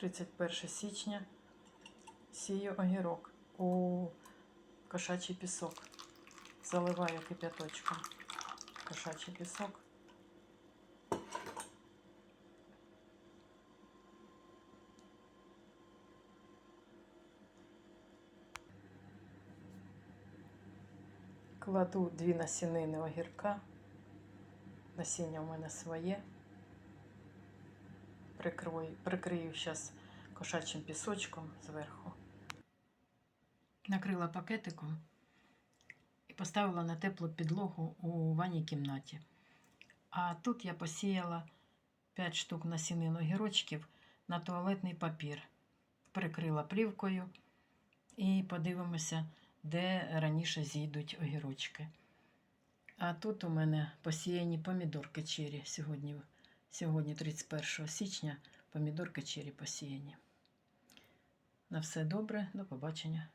31 січня сію огірок у кошачий пісок. Заливаю кип'яточком кошачий пісок. Кладу дві насінини огірка. Насіння у мене своє. Прикрою, прикрию зараз кошачим пісочком зверху. Накрила пакетиком і поставила на теплу підлогу у ванній кімнаті. А тут я посіяла 5 штук насінин огірочків на туалетний папір. Прикрила плівкою і подивимося, де раніше зійдуть огірочки. А тут у мене посіяні помідорки чері сьогодні, сьогодні 31 січня, помідорки чері посіяні. На все добре, до побачення.